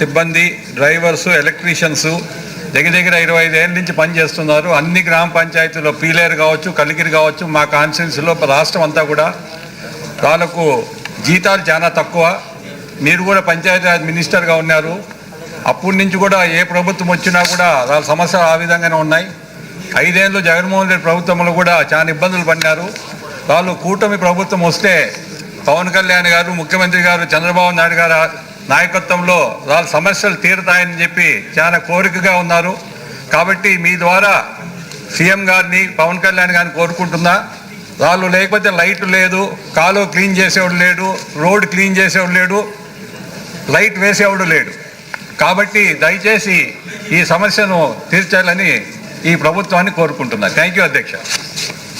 సిబ్బంది drivers electricians దగ్గర దగ్గర ఇరవై ఐదేళ్ళ నుంచి పనిచేస్తున్నారు అన్ని గ్రామ పంచాయతీలో పీలేరు కావచ్చు కలిగిరి కావచ్చు మా కాన్స్టిట్యున్సీలో రాష్ట్రం అంతా కూడా వాళ్ళకు జీతాలు చాలా తక్కువ. మీరు కూడా పంచాయతీరాజ్ మినిస్టర్గా ఉన్నారు. అప్పటి నుంచి కూడా ఏ ప్రభుత్వం వచ్చినా కూడా వాళ్ళ సమస్యలు ఆ విధంగానే ఉన్నాయి. ఐదేళ్ళు జగన్మోహన్ రెడ్డి ప్రభుత్వంలో కూడా చాలా ఇబ్బందులు పడినారు. వాళ్ళు కూటమి ప్రభుత్వం వస్తే పవన్ కళ్యాణ్ గారు ముఖ్యమంత్రి గారు చంద్రబాబు నాయుడు గారు నాయకత్వంలో వాళ్ళ సమస్యలు తీరుతాయని చెప్పి చాలా కోరికగా ఉన్నారు. కాబట్టి మీ ద్వారా సీఎం గారిని పవన్ కళ్యాణ్ గారిని కోరుకుంటున్నా. వాళ్ళు లేకపోతే లైట్ లేదు కాలువ క్లీన్ చేసేవాడు లేడు రోడ్ క్లీన్ చేసేవాడు లేడు లైట్ వేసేవాడు లేడు. కాబట్టి దయచేసి ఈ సమస్యను తీర్చాలని ఈ ప్రభుత్వాన్ని కోరుకుంటున్నా. థ్యాంక్ యూ అధ్యక్ష.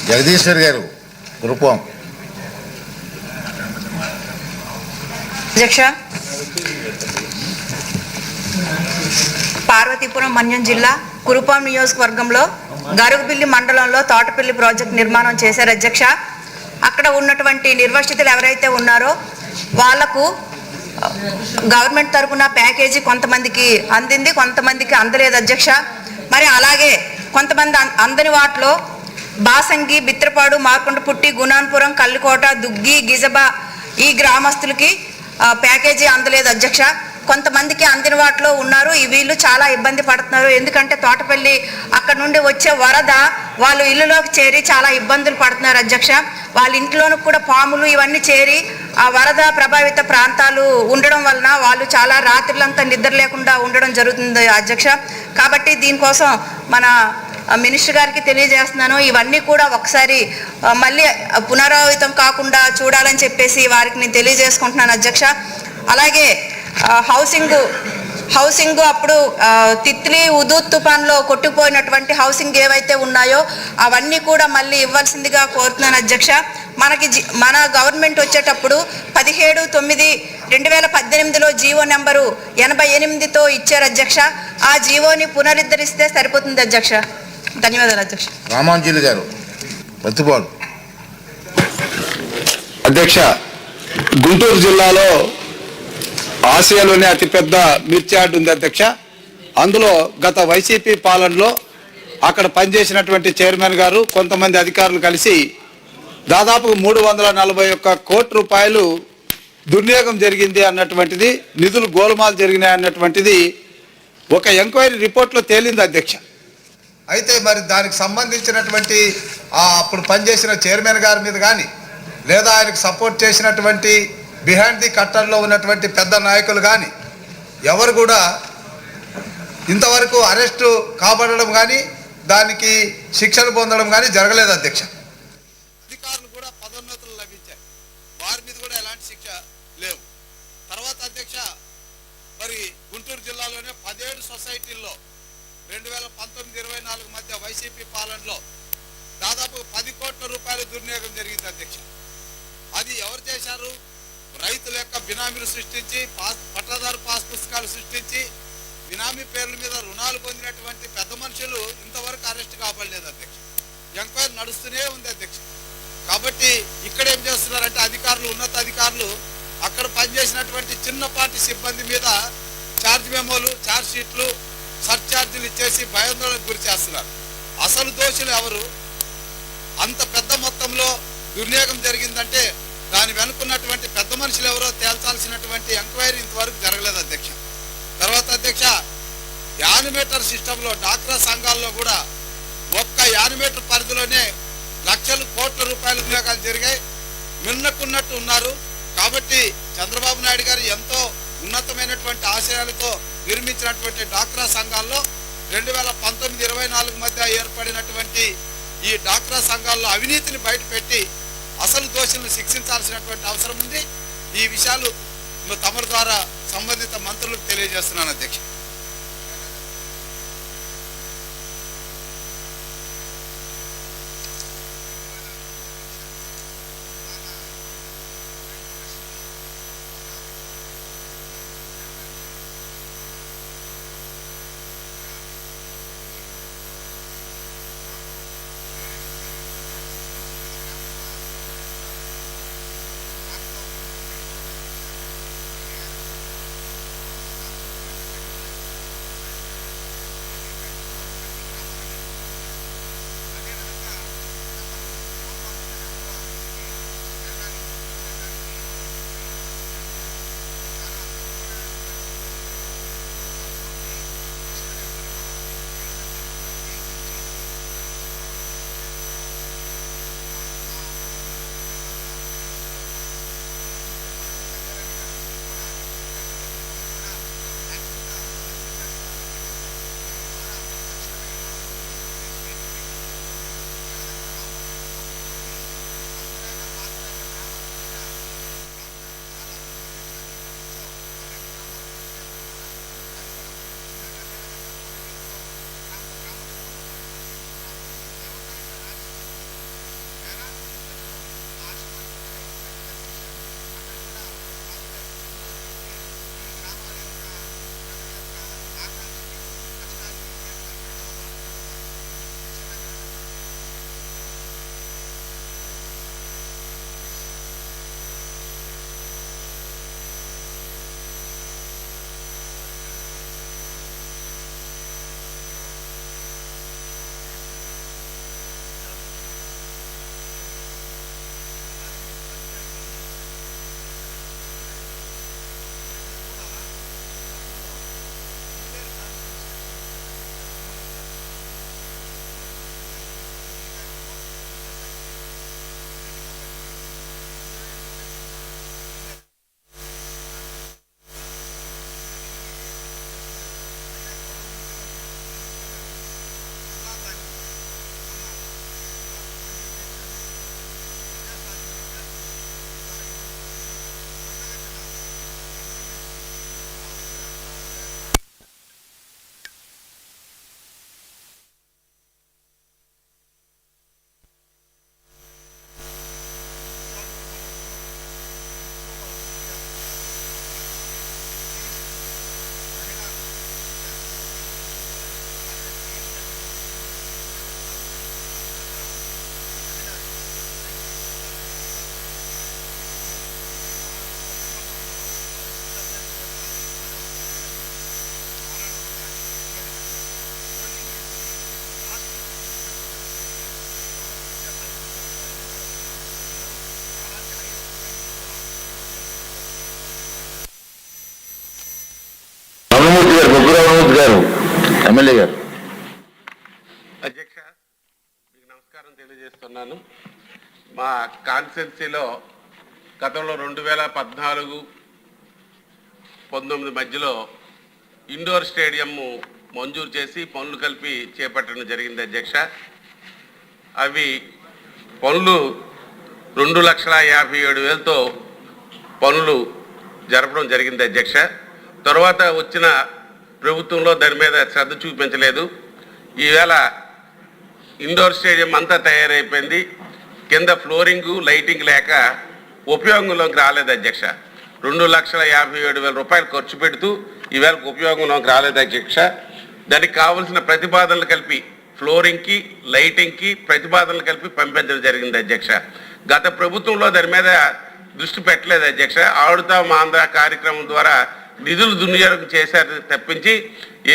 జగదీశ్వర్ గారు రూపం అధ్యక్ష. పార్వతీపురం మన్యం జిల్లా కురుపాం నియోజకవర్గంలో గరుగుపిల్లి మండలంలో తోటపల్లి ప్రాజెక్ట్ నిర్మాణం చేశారు అధ్యక్ష. అక్కడ ఉన్నటువంటి నిర్వసితులు ఎవరైతే ఉన్నారో వాళ్ళకు గవర్నమెంట్ తరపున ప్యాకేజీ కొంతమందికి అందింది కొంతమందికి అందలేదు అధ్యక్ష. మరి అలాగే కొంతమంది అందని వాటిలో బాసంగి బిత్రపాడు మార్కొండపుట్టి గుణాన్పురం కల్లికోట దుగ్గి గిజబా ఈ గ్రామస్తులకి ప్యాకేజీ అందలేదు అధ్యక్ష. కొంతమందికి అందిన వాటిలో ఉన్నారు. ఈ వీళ్ళు చాలా ఇబ్బంది పడుతున్నారు. ఎందుకంటే తోటపల్లి అక్కడ నుండి వచ్చే వరద వాళ్ళు ఇల్లులోకి చేరి చాలా ఇబ్బందులు పడుతున్నారు అధ్యక్ష. వాళ్ళ ఇంట్లోనూ కూడా పాములు ఇవన్నీ చేరి ఆ వరద ప్రభావిత ప్రాంతాలు ఉండడం వలన వాళ్ళు చాలా రాత్రులంతా నిద్ర లేకుండా ఉండడం జరుగుతుంది అధ్యక్ష. కాబట్టి దీనికోసం మన మినిస్టర్ గారికి తెలియజేస్తున్నాను. ఇవన్నీ కూడా ఒకసారి మళ్ళీ పునరావృతం కాకుండా చూడాలని చెప్పేసి వారికి నేను తెలియజేసుకుంటున్నాను అధ్యక్ష. అలాగే హౌసింగ్ హౌసింగ్ అప్పుడు తిత్లీ ఉదూత్ తుఫాన్లో కొట్టుకుపోయినటువంటి హౌసింగ్ ఏవైతే ఉన్నాయో అవన్నీ కూడా మళ్ళీ ఇవ్వాల్సిందిగా కోరుతున్నాను అధ్యక్ష. మనకి జి- మన గవర్నమెంట్ వచ్చేటప్పుడు పదిహేడు తొమ్మిది రెండు వేల పద్దెనిమిదిలో జీవో నెంబరు ఎనభై ఎనిమిదితో ఇచ్చారు అధ్యక్ష. ఆ జీవోని పునరుద్ధరిస్తే సరిపోతుంది అధ్యక్ష. ధన్యవాదాలు అధ్యక్ష. రామాంజలి గారు ప్రతిపాడు అధ్యక్ష గుంటూరు జిల్లాలో ఆసియాలోనే అతిపెద్ద మిర్చి యార్డ్ ఉంది అధ్యక్ష. అందులో గత వైసీపీ పాలనలో అక్కడ పనిచేసినటువంటి చైర్మన్ గారు కొంతమంది అధికారులు కలిసి దాదాపు మూడు వందల నలభై ఒక్క కోటి రూపాయలు దుర్వినియోగం జరిగింది అన్నటువంటిది నిధులు గోలుమాలు జరిగినాయి అన్నటువంటిది ఒక ఎంక్వైరీ రిపోర్ట్లో తేలింది అధ్యక్ష. అయితే మరి దానికి సంబంధించినటువంటి అప్పుడు పనిచేసిన చైర్మన్ గారి మీద కానీ లేదా ఆయనకు సపోర్ట్ చేసినటువంటి బిహైండ్ ది కట్టర్లో ఉన్నటువంటి పెద్ద నాయకులు కానీ ఎవరు కూడా ఇంతవరకు అరెస్టు కాబడడం కానీ దానికి శిక్షలు పొందడం కానీ జరగలేదు అధ్యక్ష. అధికారులు కూడా పదోన్నతులు లభించాయి. వారి మీద కూడా ఎలాంటి శిక్ష లేవు. తర్వాత అధ్యక్ష మరి గుంటూరు జిల్లాలోనే పదిహేడు సొసైటీల్లో రెండు వేల పంతొమ్మిది ఇరవై నాలుగు మధ్య వైసీపీ పాలనలో దాదాపు పది కోట్ల రూపాయల దుర్వినియోగం జరిగింది అధ్యక్ష. అది ఎవరు చేశారు? రైతుల యొక్క బినామీలు సృష్టించి పాస్ పట్టాదారు పాస్ పుస్తకాలు సృష్టించి బినామీ పేర్ల మీద రుణాలు పొందినటువంటి పెద్ద మనుషులు ఇంతవరకు అరెస్ట్ కాబడలేదు అధ్యక్ష. ఎంక్వైరీ నడుస్తూనే ఉంది అధ్యక్ష. కాబట్టి ఇక్కడ ఏం చేస్తున్నారంటే అధికారులు ఉన్నత అధికారులు అక్కడ పనిచేసినటువంటి చిన్నపాటి సిబ్బంది మీద ఛార్జ్ మెమోలు ఛార్జ్ షీట్లు సర్ఛార్జీలు చేసి ఇచ్చేసి భయాందోళనకు గురి చేస్తున్నారు. అసలు దోషులు ఎవరు? అంత పెద్ద మొత్తంలో దుర్వినియోగం జరిగిందంటే దాని వెనుకున్నటువంటి పెద్ద మనుషులు ఎవరో తేల్చాల్సినటువంటి ఎంక్వైరీ ఇంతవరకు జరగలేదు అధ్యక్ష. తర్వాత అధ్యక్ష యానిమేటర్ సిస్టంలో డాక్రా సంఘాల్లో కూడా ఒక్క యానిమేటర్ పరిధిలోనే లక్షలు కోట్ల రూపాయల వినియోగాలు జరిగాయి. మిన్నకున్నట్టు ఉన్నారు. కాబట్టి చంద్రబాబు నాయుడు గారు ఎంతో ఉన్నతమైనటువంటి ఆశయాలతో నిర్మించినటువంటి డాక్రా సంఘాల్లో రెండు వేల పంతొమ్మిది ఇరవై నాలుగు మధ్య ఏర్పడినటువంటి ఈ డాక్రా సంఘాల్లో అవినీతిని బయటపెట్టి అసలు దోషులను శిక్షించాల్సినటువంటి అవసరం ఉంది. ఈ విషయాలు తమరి ద్వారా సంబంధిత మంత్రులకు తెలియజేస్తున్నాను అధ్యక్ష. ఎమ్మెల్యే గారు. అధ్యక్ష మీకు నమస్కారం తెలియజేస్తున్నాను. మా కాన్స్టిట్యున్సీలో గతంలో రెండు వేల పద్నాలుగు పంతొమ్మిది మధ్యలో ఇండోర్ స్టేడియం మంజూరు చేసి పనులు కలిపి చేపట్టడం జరిగింది అధ్యక్ష. అవి పనులు రెండు లక్షల యాభై ఏడు వేలతో పనులు జరపడం జరిగింది అధ్యక్ష. తర్వాత వచ్చిన ప్రభుత్వంలో దాని మీద శ్రద్ధ చూపించలేదు. ఈవేళ ఇండోర్ స్టేడియం అంతా తయారైపోయింది. కింద ఫ్లోరింగు లైటింగ్ లేక ఉపయోగంలోకి రాలేదు అధ్యక్ష. రెండు లక్షల యాభై ఏడు వేల రూపాయలు ఖర్చు పెడుతూ ఈవేళ ఉపయోగంలోకి రాలేదు అధ్యక్ష. దానికి కావలసిన ప్రతిపాదనలు కలిపి ఫ్లోరింగ్కి లైటింగ్కి ప్రతిపాదనలు కలిపి పంపించడం జరిగింది అధ్యక్ష. గత ప్రభుత్వంలో దాని మీద దృష్టి పెట్టలేదు అధ్యక్ష. ఆడుతాం ఆంధ్ర కార్యక్రమం ద్వారా నిధులు దుర్వినియోగం చేశారు తప్పించి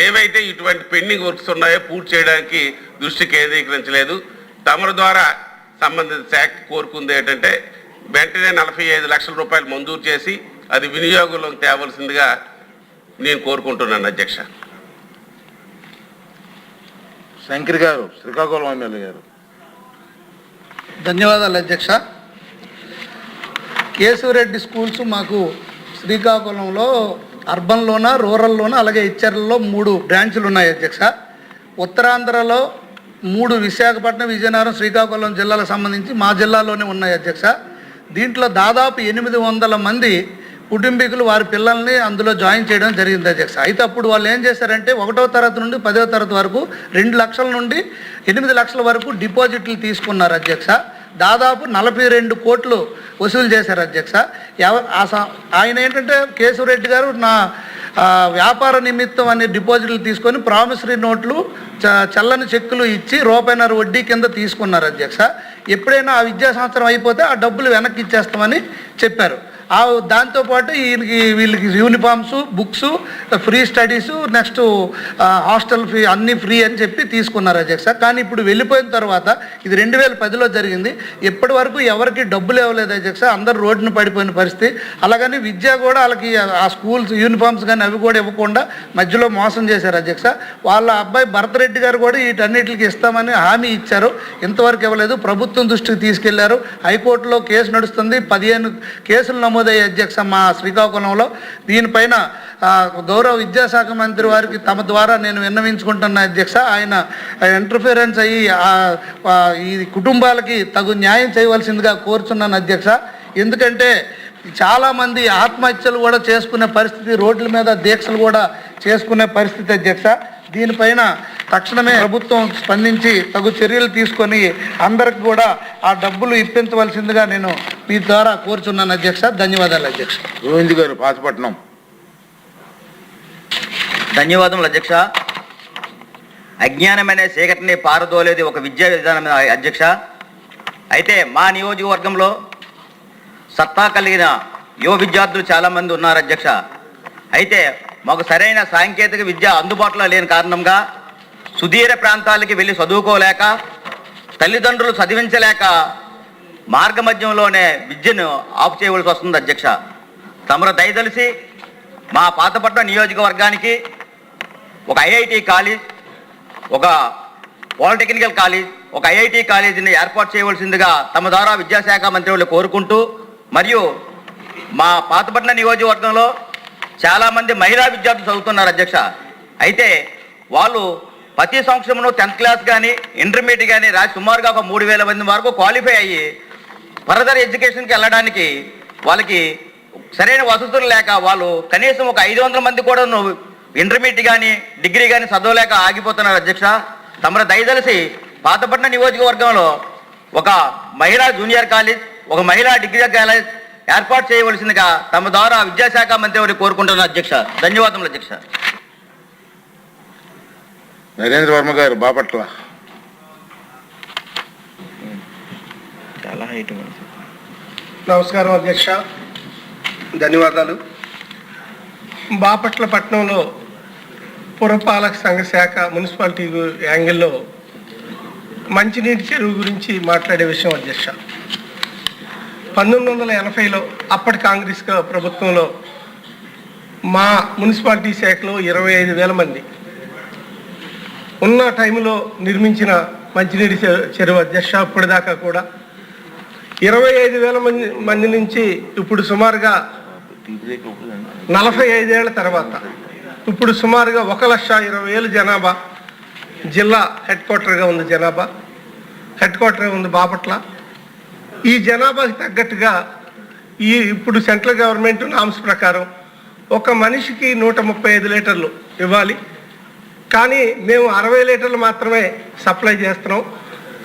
ఏవైతే ఇటువంటి పెండింగ్ వర్క్స్ ఉన్నాయో పూర్తి చేయడానికి దృష్టి కేంద్రీకరించలేదు. తమరి ద్వారా సంబంధిత శాఖ కోరుకుంది ఏంటంటే వెంటనే నలభై ఐదు లక్షల రూపాయలు మంజూరు చేసి అది వినియోగంలోకి తేవలసిందిగా నేను కోరుకుంటున్నాను అధ్యక్ష. శంకర్ గారు శ్రీకాకుళం ఎమ్మెల్యే గారు. ధన్యవాదాలు అధ్యక్ష. కేశవరెడ్డి స్కూల్స్ మాకు శ్రీకాకుళంలో అర్బన్లోన రూరల్లోన అలాగే హెచ్ఆర్లలో మూడు బ్రాంచులు ఉన్నాయి అధ్యక్ష. ఉత్తరాంధ్రలో మూడు విశాఖపట్నం విజయనగరం శ్రీకాకుళం జిల్లాలకు సంబంధించి మా జిల్లాలోనే ఉన్నాయి అధ్యక్ష. దీంట్లో దాదాపు ఎనిమిది వందల మంది కుటుంబీకులు వారి పిల్లల్ని అందులో జాయిన్ చేయడం జరిగింది అధ్యక్ష. అయితే అప్పుడు వాళ్ళు ఏం చేశారంటే ఒకటో తరగతి నుండి పదో తరగతి వరకు రెండు లక్షల నుండి ఎనిమిది లక్షల వరకు డిపాజిట్లు తీసుకున్నారు అధ్యక్ష. దాదాపు నలభై రెండు కోట్లు వసూలు చేశారు అధ్యక్ష. ఎవరు ఆ ఆయన ఏంటంటే కేశవరెడ్డి గారు నా వ్యాపార నిమిత్తం అనే డిపాజిట్లు తీసుకొని ప్రామిసరీ నోట్లు చ- చల్లని చెక్కులు ఇచ్చి రూపాయిన్నర వడ్డీ కింద తీసుకున్నారు అధ్యక్ష. ఎప్పుడైనా ఆ విద్యా సంవత్సరం అయిపోతే ఆ డబ్బులు వెనక్కి ఇచ్చేస్తామని చెప్పారు. ఆ దాంతోపాటు వీళ్ళకి వీళ్ళకి uniforms books free studies next hostel fee అన్నీ ఫ్రీ అని చెప్పి తీసుకున్నారు అధ్యక్ష కానీ ఇప్పుడు వెళ్ళిపోయిన తర్వాత ఇది రెండు వేల పదిలో జరిగింది. ఇప్పటి వరకు ఎవరికి డబ్బులు ఇవ్వలేదు అధ్యక్ష అందరు రోడ్డున పడిపోయిన పరిస్థితి. అలాగని విద్య కూడా వాళ్ళకి ఆ స్కూల్స్ యూనిఫామ్స్ కానీ అవి కూడా ఇవ్వకుండా మధ్యలో మోసం చేశారు అధ్యక్ష వాళ్ళ అబ్బాయి భరతరెడ్డి గారు కూడా వీటన్నిటికి ఇస్తామని హామీ ఇచ్చారు. ఇంతవరకు ఇవ్వలేదు. ప్రభుత్వం దృష్టికి తీసుకెళ్ళారు. హైకోర్టులో కేసు నడుస్తుంది. పదిహేను కేసులు నమోదయ్యాయి అధ్యక్ష మా శ్రీకాకుళంలో దీనిపైన గౌరవ విద్యాశాఖ మంత్రి వారికి తమ ద్వారా నేను విన్నవించుకుంటున్న అధ్యక్ష ఆయన ఇంటర్ఫిరెన్స్ అయ్యి ఈ కుటుంబాలకి తగు న్యాయం చేయవలసిందిగా కోరుచున్నాను అధ్యక్ష. ఎందుకంటే చాలామంది ఆత్మహత్యలు కూడా చేసుకునే పరిస్థితి రోడ్ల మీద దీక్షలు కూడా చేసుకునే పరిస్థితి అధ్యక్ష. దీనిపైన తక్షణమే ప్రభుత్వం స్పందించి తగు చర్యలు తీసుకొని అందరికి కూడా ఆ డబ్బులు ఇప్పించవలసిందిగా నేను మీ ద్వారా కోరుచున్నాను అధ్యక్ష. ధన్యవాదాలు అధ్యక్ష. గోవింద్ గారు పాతపట్నం. ధన్యవాదములు అధ్యక్ష. అజ్ఞానమైన చీకటిని పారదోలేది ఒక విద్యా విధానం అధ్యక్ష. అయితే మా నియోజకవర్గంలో సత్తా కలిగిన యువ విద్యార్థులు చాలామంది ఉన్నారు అధ్యక్ష. అయితే మాకు సరైన సాంకేతిక విద్య అందుబాటులో లేని కారణంగా సుదీర ప్రాంతాలకి వెళ్ళి చదువుకోలేక తల్లిదండ్రులు చదివించలేక మార్గమధ్యంలోనే విద్యను ఆపు చేయవలసి వస్తుంది అధ్యక్ష. తమరు దయదలిసి మా పాతపట్నం నియోజకవర్గానికి ఒక ఐఐటి కాలేజ్ ఒక పాలిటెక్నికల్ కాలేజ్ ఒక ఐఐటి కాలేజీని ఏర్పాటు చేయవలసిందిగా తమ ద్వారా విద్యాశాఖ మంత్రి కోరుకుంటూ మరియు మా పాతపట్నం నియోజకవర్గంలో చాలామంది మహిళా విద్యార్థులు చదువుతున్నారు అధ్యక్ష. అయితే వాళ్ళు ప్రతి సంవత్సరంలో టెన్త్ క్లాస్ కానీ ఇంటర్మీడియట్ కానీ రాసి సుమారుగా ఒక మూడు వేల మంది వరకు క్వాలిఫై అయ్యి ఫర్దర్ ఎడ్యుకేషన్కి వెళ్ళడానికి వాళ్ళకి సరైన వసతులు లేక వాళ్ళు కనీసం ఒక ఐదు వందల మంది కూడా ఇంటర్మీడియట్ కానీ డిగ్రీ కానీ చదవలేక ఆగిపోతున్నారు అధ్యక్ష. తమరు దయదలిసి పాతపట్నం నియోజకవర్గంలో ఒక మహిళా జూనియర్ కాలేజ్ ఒక మహిళా డిగ్రీ కాలేజ్ ఏర్పాటు చేయవలసిందిగా తమ ద్వారా విద్యాశాఖ మంత్రి వారికి కోరుకుంటున్నారు అధ్యక్ష ధన్యవాదములు అధ్యక్ష. నరేంద్ర వర్మ గారు బాపట్ల. నమస్కారం అధ్యక్ష. ధన్యవాదాలు. బాపట్ల పట్టణంలో పురపాలక సంఘ శాఖ మున్సిపాలిటీ యాంగిల్లో మంచినీటి చెరువు గురించి మాట్లాడే విషయం అధ్యక్ష. పంతొమ్మిది వందల ఎనభైలో అప్పటి కాంగ్రెస్ ప్రభుత్వంలో మా మున్సిపాలిటీ శాఖలో ఇరవై ఐదు వేల మంది. ఉన్న టైంలో నిర్మించిన మంచినీటి చె- చెరువు అధ్యక్ష ఇప్పటిదాకా కూడా ఇరవై ఐదు వేల మంది మంది నుంచి ఇప్పుడు సుమారుగా నలభై ఐదేళ్ళ తర్వాత ఇప్పుడు సుమారుగా ఒక లక్ష ఇరవై వేలు జనాభా జిల్లా హెడ్ క్వార్టర్గా ఉంది జనాభా. హెడ్ క్వార్టర్ ఉంది బాపట్ల. ఈ జనాభాకి తగ్గట్టుగా ఈ ఇప్పుడు సెంట్రల్ గవర్నమెంట్ నామ్స్ ప్రకారం ఒక మనిషికి నూట ముప్పై ఐదు లీటర్లు ఇవ్వాలి. కానీ మేము అరవై లీటర్లు మాత్రమే సప్లై చేస్తున్నాం.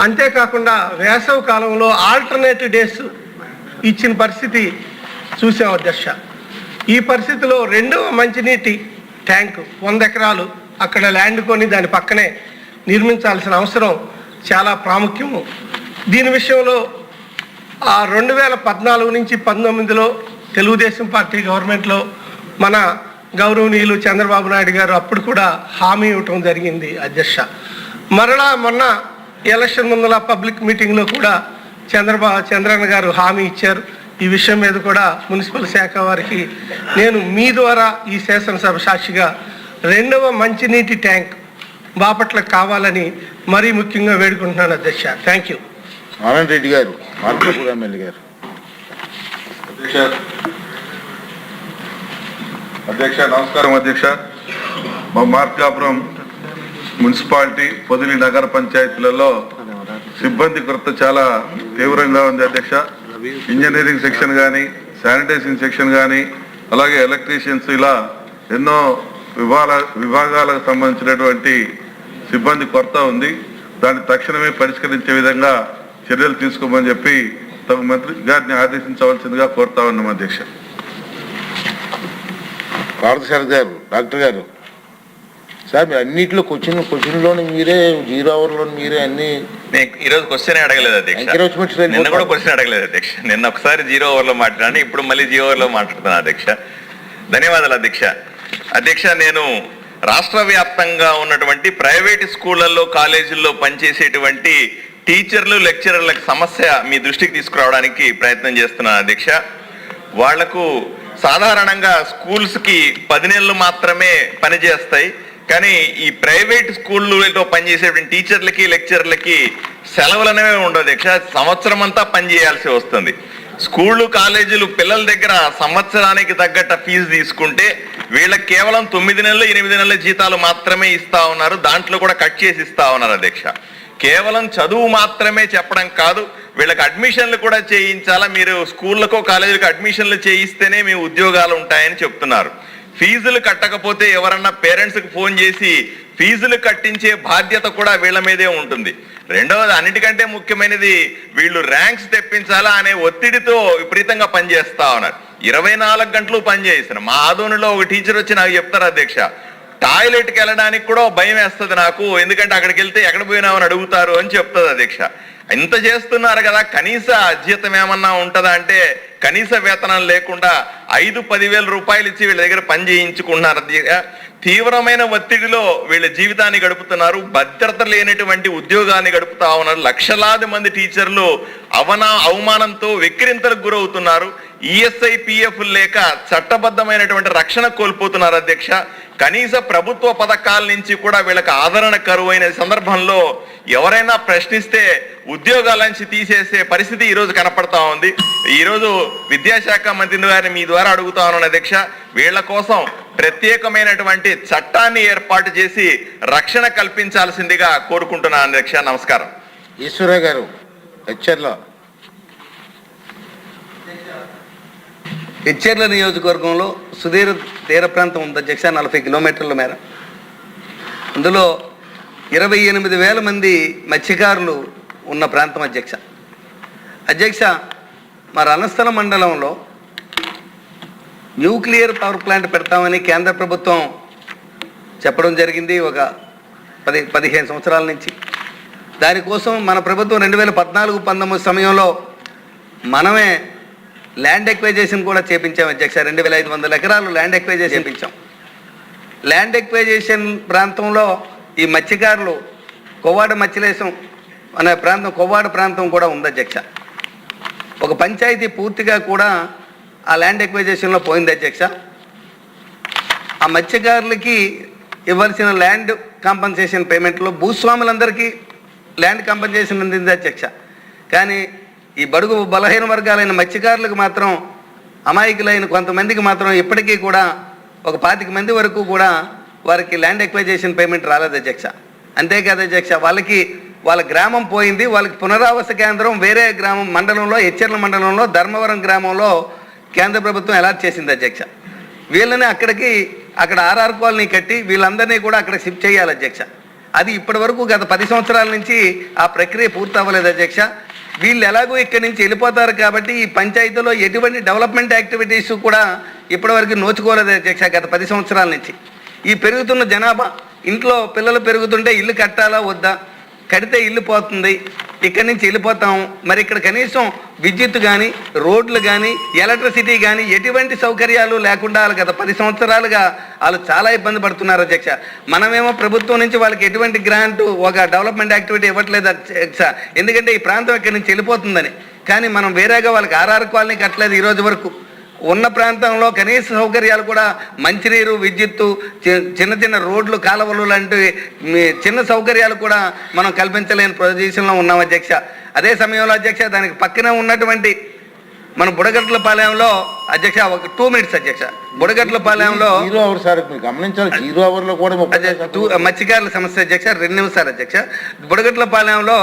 అంతేకాకుండా వేసవి కాలంలో ఆల్టర్నేటివ్ డేస్ ఇచ్చిన పరిస్థితి చూసాం అధ్యక్ష. ఈ పరిస్థితిలో రెండవ మంచినీటి ట్యాంక్ వంద ఎకరాలు అక్కడ ల్యాండ్ కొని దాని పక్కనే నిర్మించాల్సిన అవసరం చాలా ప్రాముఖ్యము. దీని విషయంలో ఆ రెండు వేల పద్నాలుగు నుంచి పంతొమ్మిదిలో తెలుగుదేశం పార్టీ గవర్నమెంట్లో మన గౌరవనీయులు చంద్రబాబు నాయుడు గారు అప్పుడు కూడా హామీ ఇవ్వటం జరిగింది అధ్యక్ష. మరలా మొన్న ఎలక్షన్ ముందల పబ్లిక్ మీటింగ్లో కూడా చంద్రబాబు చంద్రన్న గారు హామీ ఇచ్చారు. ఈ విషయం మీద కూడా మున్సిపల్ శాఖ వారికి నేను మీ ద్వారా ఈ శాసనసభ సాక్షిగా రెండవ మంచినీటి ట్యాంక్ బాపట్లకు కావాలని మరీ ముఖ్యంగా వేడుకుంటున్నాను అధ్యక్ష. Thank you. ఆనంద్ రెడ్డి గారు మార్కపూర్ ఎమ్మెల్యే గారు అధ్యక్ష. అధ్యక్ష నమస్కారం అధ్యక్ష. మా మార్కాపురం మున్సిపాలిటీ పొదిలి నగర పంచాయతీలలో సిబ్బంది కొరత చాలా తీవ్రంగా ఉంది అధ్యక్ష. ఇంజనీరింగ్ సెక్షన్ కానీ శానిటైజింగ్ సెక్షన్ కానీ అలాగే ఎలక్ట్రీషియన్స్ ఇలా ఎన్నో విభాగ విభాగాలకు సంబంధించినటువంటి సిబ్బంది కొరత ఉంది. దాన్ని తక్షణమే పరిష్కరించే విధంగా చర్యలు తీసుకోమని చెప్పి తమ మంత్రి గారిని ఆదేశించవలసిందిగా కోరుతా ఉన్నాం అధ్యక్ష. పార్థసారథి గారు డాక్టర్ గారు సార్ మీరు అన్నింటిలో క్వశ్చన్ క్వశ్చన్లోని మీరే జీరో అవర్లో మీరే అన్ని నేను ఈరోజు క్వశ్చన్ అడగలేదు అధ్యక్ష. నిన్న కూడా క్వశ్చన్ అడగలేదు అధ్యక్ష. నిన్న ఒకసారి జీరో ఓవర్లో మాట్లాడాను ఇప్పుడు మళ్ళీ జీరో ఓవర్లో మాట్లాడుతున్నాను అధ్యక్ష. ధన్యవాదాలు అధ్యక్ష. అధ్యక్ష నేను రాష్ట్ర వ్యాప్తంగా ఉన్నటువంటి ప్రైవేట్ స్కూళ్ళల్లో కాలేజీల్లో పనిచేసేటువంటి టీచర్లు లెక్చరర్లకు సమస్య మీ దృష్టికి తీసుకురావడానికి ప్రయత్నం చేస్తున్నాను అధ్యక్ష వాళ్ళకు సాధారణంగా స్కూల్స్కి పది నెలలు మాత్రమే పనిచేస్తాయి కానీ ఈ ప్రైవేట్ స్కూళ్ళలో పనిచేసేటువంటి టీచర్లకి లెక్చర్లకి సెలవులు అనేవి ఉండవు దీక్ష. సంవత్సరం అంతా పనిచేయాల్సి వస్తుంది. స్కూళ్ళు కాలేజీలు పిల్లల దగ్గర సంవత్సరానికి తగ్గట్ట ఫీజు తీసుకుంటే వీళ్ళకి కేవలం తొమ్మిది నెలలు ఎనిమిది నెలల జీతాలు మాత్రమే ఇస్తా ఉన్నారు. దాంట్లో కూడా కట్ చేసి ఇస్తా ఉన్నారు అధ్యక్ష కేవలం చదువు మాత్రమే చెప్పడం కాదు వీళ్ళకి అడ్మిషన్లు కూడా చేయించాలా? మీరు స్కూళ్ళకో కాలేజీలకు అడ్మిషన్లు చేయిస్తేనే మీ ఉద్యోగాలు ఉంటాయని చెప్తున్నారు. ఫీజులు కట్టకపోతే ఎవరన్నా పేరెంట్స్కి ఫోన్ చేసి ఫీజులు కట్టించే బాధ్యత కూడా వీళ్ళ మీదే ఉంటుంది. రెండవది అన్నిటికంటే ముఖ్యమైనది వీళ్ళు ర్యాంక్స్ తెప్పించాలా అనే ఒత్తిడితో విపరీతంగా పనిచేస్తా ఉన్నారు. ఇరవై నాలుగు గంటలు పనిచేస్తున్నారు. మా ఆదోనిలో ఒక టీచర్ వచ్చి నాకు చెప్తారు అధ్యక్ష టాయిలెట్కి వెళ్ళడానికి కూడా భయం వేస్తుంది నాకు. ఎందుకంటే అక్కడికి వెళ్తే ఎక్కడ పోయినామని అడుగుతారు అని చెప్తుంది అధ్యక్ష ఇంత చేస్తున్నారు కదా కనీస జీతం ఏమన్నా ఉంటుందా అంటే కనీస వేతనం లేకుండా ఐదు పదివేల రూపాయలు ఇచ్చి వీళ్ళ దగ్గర పని చేయించుకుంటున్నారు తీవ్రమైన ఒత్తిడిలో వీళ్ళ జీవితాన్ని గడుపుతున్నారు. భద్రత లేనటువంటి ఉద్యోగాన్ని గడుపుతా ఉన్నారు. లక్షలాది మంది టీచర్లు అవనా అవమానంతో వెక్కిరింతలకు గురవుతున్నారు. ఈఎస్ఐ పిఎఫ్ లేక చట్టబద్ధమైనటువంటి రక్షణ కోల్పోతున్నారు అధ్యక్ష. కనీస ప్రభుత్వ పథకాల నుంచి కూడా వీళ్ళకి ఆదరణ కరువు అయిన సందర్భంలో ఎవరైనా ప్రశ్నిస్తే ఉద్యోగాల నుంచి తీసేసే పరిస్థితి ఈరోజు కనపడతా ఉంది. ఈరోజు విద్యాశాఖ మంత్రి గారిని మీ ద్వారా అడుగుతా ఉన్నాను అధ్యక్ష. వీళ్ళ కోసం ప్రత్యేకమైనటువంటి చట్టాన్ని ఏర్పాటు చేసి రక్షణ కల్పించాల్సిందిగా కోరుకుంటున్నాను అధ్యక్ష. నమస్కారం. ఈశ్వర గారు హెచ్చర్ల నియోజకవర్గంలో సుదీర తీర ప్రాంతం ఉంది? అధ్యక్ష నలభై కిలోమీటర్ల మేర. అందులో ఇరవై ఎనిమిది వేల మంది మత్స్యకారులు ఉన్న ప్రాంతం అధ్యక్ష. అధ్యక్ష మా రణస్థల మండలంలో న్యూక్లియర్ పవర్ ప్లాంట్ పెడతామని కేంద్ర ప్రభుత్వం చెప్పడం జరిగింది ఒక పది పదిహేను సంవత్సరాల నుంచి. దానికోసం మన ప్రభుత్వం రెండు వేల పద్నాలుగు పంతొమ్మిది సమయంలో మనమే ల్యాండ్ ఎక్వైజేషన్ కూడా చేపించాం అధ్యక్ష. రెండు వేల ఐదు వందల ఎకరాలు ల్యాండ్ ఎక్వైజేషన్ చేపించాం. ల్యాండ్ ఎక్వైజేషన్ ప్రాంతంలో ఈ మత్స్యకారులు కొవ్వాడ మత్స్యలేశం అనే ప్రాంతం కొవ్వాడ ప్రాంతం కూడా ఉంది అధ్యక్ష. ఒక పంచాయతీ పూర్తిగా కూడా ఆ ల్యాండ్ ఎక్వైజేషన్లో పోయింది అధ్యక్ష. ఆ మత్స్యకారులకి ఇవ్వాల్సిన ల్యాండ్ కాంపన్సేషన్ పేమెంట్లో భూస్వాములందరికీ ల్యాండ్ కాంపన్సేషన్ అందింది అధ్యక్ష. కానీ ఈ బడుగు బలహీన వర్గాలైన మత్స్యకారులకు మాత్రం అమాయకులైన కొంతమందికి మాత్రం ఇప్పటికీ కూడా ఒక పాతిక మంది వరకు కూడా వారికి ల్యాండ్ ఎక్వైజేషన్ పేమెంట్ రాలేదు అధ్యక్ష. అంతేకాదు అధ్యక్ష వాళ్ళకి వాళ్ళ గ్రామం పోయింది వాళ్ళకి పునరావాస కేంద్రం వేరే గ్రామం మండలంలో హెచ్చర్ల మండలంలో ధర్మవరం గ్రామంలో కేంద్ర ప్రభుత్వం అలాట్ చేసింది అధ్యక్ష. వీళ్ళని అక్కడికి అక్కడ ఆర్ఆర్ కాలనీ కట్టి వీళ్ళందరినీ కూడా అక్కడ షిఫ్ట్ చేయాలి అధ్యక్ష. అది ఇప్పటి వరకు గత పది సంవత్సరాల నుంచి ఆ ప్రక్రియ పూర్తి అవ్వలేదు అధ్యక్ష. వీళ్ళు ఎలాగో ఇక్కడి నుంచి వెళ్ళిపోతారు కాబట్టి ఈ పంచాయతీలో ఎటువంటి డెవలప్మెంట్ యాక్టివిటీస్ కూడా ఇప్పటివరకు నోచుకోలేదు అధ్యక్ష గత పది సంవత్సరాల నుంచి. ఈ పెరుగుతున్న జనాభా ఇంట్లో పిల్లలు పెరుగుతుంటే ఇల్లు కట్టాలా వద్దా? కడితే ఇల్లు పోతుంది. ఇక్కడి నుంచి వెళ్ళిపోతాం. మరి ఇక్కడ కనీసం విద్యుత్ కానీ రోడ్లు కానీ ఎలక్ట్రిసిటీ కానీ ఎటువంటి సౌకర్యాలు లేకుండా వాళ్ళు గత పది సంవత్సరాలుగా వాళ్ళు చాలా ఇబ్బంది పడుతున్నారు అధ్యక్ష. మనమేమో ప్రభుత్వం నుంచి వాళ్ళకి ఎటువంటి గ్రాంట్ ఒక డెవలప్మెంట్ యాక్టివిటీ ఇవ్వట్లేదు అధ్యక్ష. ఎందుకంటే ఈ ప్రాంతం ఇక్కడి నుంచి వెళ్ళిపోతుందని. కానీ మనం వేరేగా వాళ్ళకి ఆర్ఆర్ కాలనీ కట్టలేదు ఈ రోజు వరకు. ఉన్న ప్రాంతంలో కనీస సౌకర్యాలు కూడా మంచినీరు విద్యుత్తు చిన్న చిన్న రోడ్లు కాలువలు లాంటి మీ చిన్న సౌకర్యాలు కూడా మనం కల్పించలేని పొజిషన్లో ఉన్నాం అధ్యక్ష. అదే సమయంలో అధ్యక్ష దానికి పక్కనే ఉన్నటువంటి మన బుడగట్ల పాలెంలో అధ్యక్ష ఒక టూ మినిట్స్ అధ్యక్ష. బుడగట్ల పాలెంలో జీరో అవర్ సార్? మీరు గమనించాలి జీరో కూడా మత్స్యకారుల సమస్య అధ్యక్ష రెండు నిమిషాలు అధ్యక్ష. బుడగట్ల పాలెంలో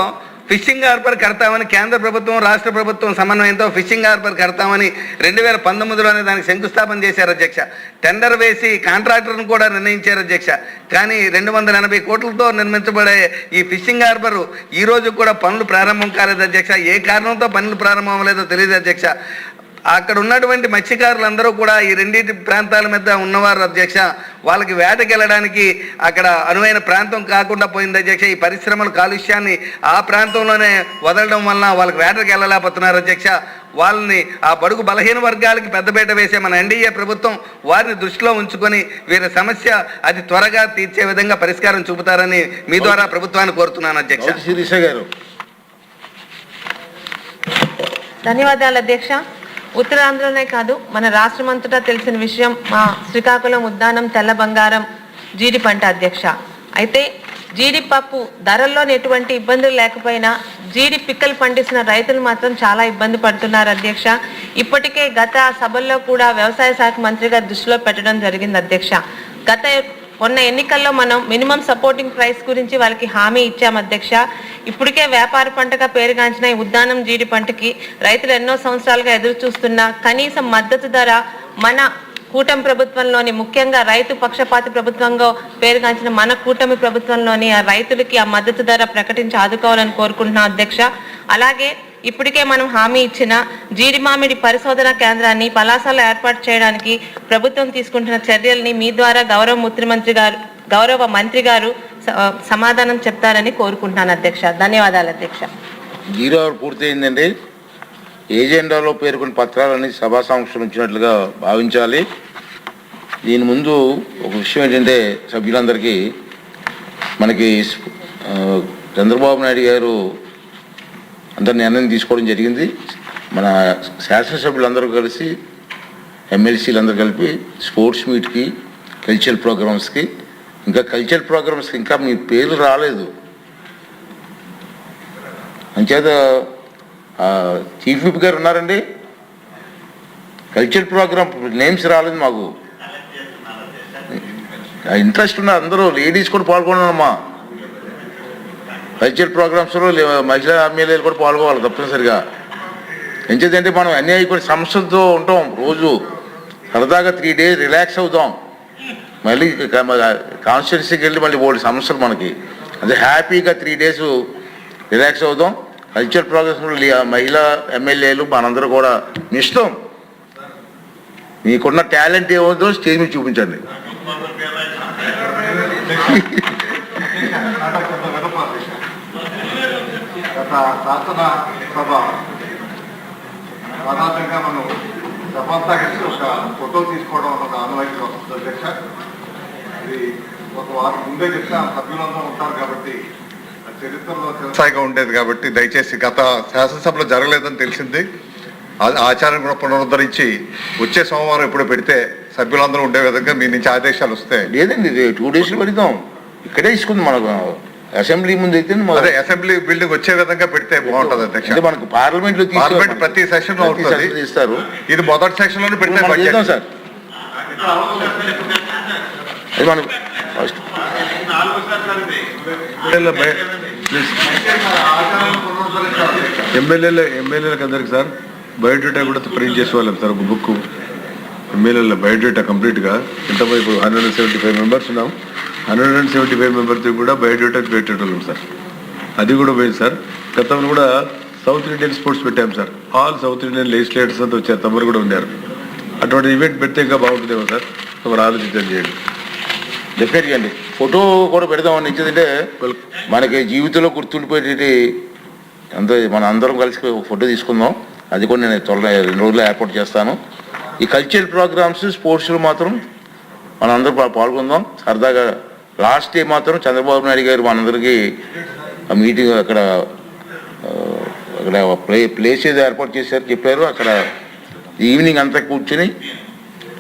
ఫిషింగ్ హార్బర్ కడతామని కేంద్ర ప్రభుత్వం రాష్ట్ర ప్రభుత్వం సమన్వయంతో ఫిషింగ్ హార్బర్ కడతామని రెండు వేల పంతొమ్మిదిలోనే దానికి శంకుస్థాపన చేశారు అధ్యక్ష. టెండర్ వేసి కాంట్రాక్టర్ను కూడా నిర్ణయించారు అధ్యక్ష. కానీ రెండు వందల ఎనభై కోట్లతో నిర్మించబడే ఈ ఫిషింగ్ హార్బర్ ఈ రోజు కూడా పనులు ప్రారంభం కాలేదు అధ్యక్ష. ఏ కారణంతో పనులు ప్రారంభం అవ్వలేదో తెలియదు అధ్యక్ష. అక్కడ ఉన్నటువంటి మత్స్యకారులందరూ కూడా ఈ రెండింటి ప్రాంతాల మీద ఉన్నవారు అధ్యక్ష వాళ్ళకి వేటకి వెళ్ళడానికి అక్కడ అనువైన ప్రాంతం కాకుండా పోయింది అధ్యక్ష. ఈ పరిశ్రమల కాలుష్యాన్ని ఆ ప్రాంతంలోనే వదలడం వలన వాళ్ళకి వేటకి వెళ్ళలేకపోతున్నారు అధ్యక్ష. వాళ్ళని ఆ బడుగు బలహీన వర్గాలకి పెద్దపీట వేసే మన ఎన్డీఏ ప్రభుత్వం వారిని దృష్టిలో ఉంచుకొని వీరి సమస్య అతి త్వరగా తీర్చే విధంగా పరిష్కారం చూపుతారని మీ ద్వారా ప్రభుత్వాన్ని కోరుతున్నాను అధ్యక్ష. శిరీష గారు. ధన్యవాదాలు అధ్యక్ష. ఉత్తరాంధ్రనే కాదు మన రాష్ట్రం అంతటా తెలిసిన విషయం మా శ్రీకాకుళం ఉద్దానం తెల్ల బంగారం జీడి పంట అధ్యక్ష. అయితే జీడిపప్పు ధరల్లో ఎటువంటి ఇబ్బందులు లేకపోయినా జీడి పిక్కలు పండిస్తున్న రైతులు మాత్రం చాలా ఇబ్బంది పడుతున్నారు అధ్యక్ష. ఇప్పటికే గత సభల్లో కూడా వ్యవసాయ శాఖ మంత్రిగా దృష్టిలో పెట్టడం జరిగింది అధ్యక్ష. గత మొన్న ఎన్నికల్లో మనం మినిమం సపోర్టింగ్ ప్రైస్ గురించి వాళ్ళకి హామీ ఇచ్చాం అధ్యక్ష. ఇప్పటికే వ్యాపార పంటగా పేరుగాంచిన ఈ ఉద్దానం జీడి పంటకి రైతులు ఎన్నో సంవత్సరాలుగా ఎదురు చూస్తున్న కనీస మద్దతు ధర మన కూటమి ప్రభుత్వంలోని ముఖ్యంగా రైతు పక్షపాతి ప్రభుత్వంగా పేరుగాంచిన మన కూటమి ప్రభుత్వంలోని ఆ రైతులకి ఆ మద్దతు ధర ప్రకటించి ఆదుకోవాలని కోరుకుంటున్నాం అధ్యక్ష. అలాగే ఇప్పటికే మనం హామీ ఇచ్చిన జీడిమామిడి పరిశోధన కేంద్రాన్ని పలాసలో ఏర్పాటు చేయడానికి ప్రభుత్వం తీసుకుంటున్న చర్యల్ని మీ ద్వారా గౌరవ ముఖ్యమంత్రి గారు గౌరవ మంత్రి గారు స- సమాధానం చెప్తారని కోరుకుంటున్నాను అధ్యక్ష. ధన్యవాదాలు అధ్యక్ష. Zero hour పూర్తయిందండి. ఏజెండాలో పేర్కొన్న పత్రాలన్నీ సభా సమక్షం ఉంచినట్లుగా భావించాలి. దీని ముందు ఒక విషయం ఏంటంటే సభ్యులందరికీ మనకి చంద్రబాబు నాయుడు గారు అందరిని నిర్ణయం తీసుకోవడం జరిగింది. మన శాసనసభ్యులందరూ కలిసి ఎమ్మెల్సీలు అందరూ కలిపి స్పోర్ట్స్ మీట్కి కల్చరల్ ప్రోగ్రామ్స్కి ఇంకా కల్చరల్ ప్రోగ్రామ్స్కి ఇంకా మీ పేర్లు రాలేదు. అంచేత చీఫ్ విప్ గారు ఉన్నారండి? కల్చర్ ప్రోగ్రామ్ నేమ్స్ రాలేదు మాకు. ఇంట్రెస్ట్ ఉన్న అందరూ లేడీస్ కూడా పాల్గొన్నారమ్మా కల్చర్ ప్రోగ్రామ్స్లో మహిళా ఎమ్మెల్యేలు కూడా పాల్గొవాలి తప్పనిసరిగా. ఎంచేదంటే మనం అన్ని అయిపోయిన సమస్యలతో ఉంటాం రోజు. సరదాగా త్రీ డేస్ రిలాక్స్ అవుతాం. మళ్ళీ కాన్స్టిట్యున్సీకి వెళ్ళి మళ్ళీ ఓల్డ్ సమస్యలు మనకి. అదే హ్యాపీగా త్రీ డేస్ రిలాక్స్ అవుదాం కల్చర్ ప్రోగ్రెస్ మహిళా ఎమ్మెల్యేలు మనందరూ కూడా మీ ఇష్టం మీకున్న టాలెంట్ ఏమవుతుందో స్టేజ్ మీద చూపించండి. యొక్క శాసన సభ సాధారణంగా మనం సభంతా కలిసి ఒక ఫోటో తీసుకోవడం ఒక ఆనవాయితీ వస్తుంది అధ్యక్ష. ఇది ఒక వారం ముందే చెప్తే సభ్యులందరూ ఉంటారు కాబట్టి ఆ చరిత్రలో చిరస్థాయిగా ఉండేది కాబట్టి దయచేసి గత శాసనసభలో జరగలేదని తెలిసింది. ఆ ఆచారం కూడా పునరుద్ధరించి వచ్చే సోమవారం ఎప్పుడు పెడితే సభ్యులందరూ ఉండే విధంగా మీ నుంచి ఆదేశాలు వస్తాయి. లేదండి టూ డేస్లో పెడతాం. ఇక్కడే తీసుకుంది మనకు. అసెంబ్లీ ముందు అయితే అదే అసెంబ్లీ బిల్డింగ్ వచ్చే విధంగా పెడితే బాగుంటుంది అధ్యక్ష. మనకు పార్లమెంట్లో పార్లమెంట్ ప్రతి సెషన్లో ఇస్తారు. ఇది మొదటి సెషన్లోనే పెడితే సార్. అది మనం ఫస్ట్ ఎమ్మెల్యేల ఎమ్మెల్యేలకు అందరికి సార్ బయోడేటా కూడా ప్రింట్ చేసేవాళ్ళం సార్ ఒక బుక్ ఎమ్మెల్యేల బయోడేటా కంప్లీట్గా. ఎంతమంది ఇప్పుడు hundred and seventy five members ఉన్నాం. Hundred and seventy five members కూడా బయోడేటా పెట్టేటోళ్ళం సార్. అది కూడా పోయింది సార్. గతంలో కూడా సౌత్ ఇండియన్ స్పోర్ట్స్ పెట్టాం sir. All south Indian legislators అంతా వచ్చారు తమరు కూడా ఉన్నారు. అటువంటి ఈవెంట్ పెడితే ఇంకా బాగుంటుందేమో సార్? తమరు ఆలోచించండి చేయండి. డెఫినెట్గా అండి. ఫోటో కూడా పెడదామని ఇచ్చేదంటే మనకి జీవితంలో గుర్తుండిపోయేటి అంత మన అందరం కలిసి ఫోటో తీసుకుందాం. అది కూడా నేను త్వరలో రెండు రోజుల్లో ఏర్పాటు చేస్తాను. ఈ కల్చరల్ ప్రోగ్రామ్స్ స్పోర్ట్స్లో మాత్రం మనందరం పాల్గొందాం. సరదాగా లాస్ట్ డే మాత్రం చంద్రబాబు నాయుడు గారు మనందరికీ ఆ మీటింగ్ అక్కడ అక్కడ ప్లే ప్లేస్ ఏదో ఏర్పాటు చేశారు చెప్పారు. అక్కడ ఈవినింగ్ అంతా కూర్చుని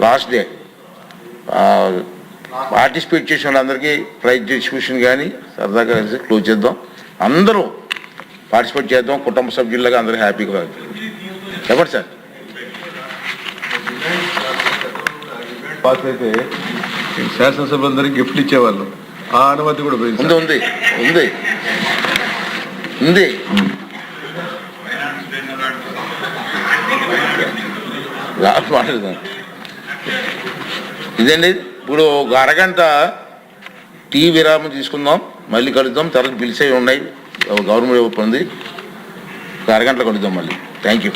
లాస్ట్ డే పార్టిసిపేట్ చేసిన వాళ్ళందరికీ ప్రైజ్ డిస్ట్రిబ్యూషన్ కానీ సరదాగా కలిసి క్లోజ్ చేద్దాం. అందరూ పార్టిసిపేట్ చేద్దాం. కుటుంబ సభ్యుల్లాగా అందరూ హ్యాపీగా చెప్పండి సార్. పాస్ అయితే శాసనసభ్యులందరికీ గిఫ్ట్లు ఇచ్చేవాళ్ళు. ఆ అనుమతి కూడా ఉంది. ఉంది ఉంది. ఉంది. లాస్ట్ మాట్లాడదాం. ఇదండి ఇప్పుడు ఒక అరగంట టీ విరామం తీసుకుందాం మళ్ళీ కలుద్దాం తర్వాత అవి ఉన్నాయి. గవర్నమెంట్ ఉంది ఒక అరగంటలో కలుద్దాం మళ్ళీ. Thank you.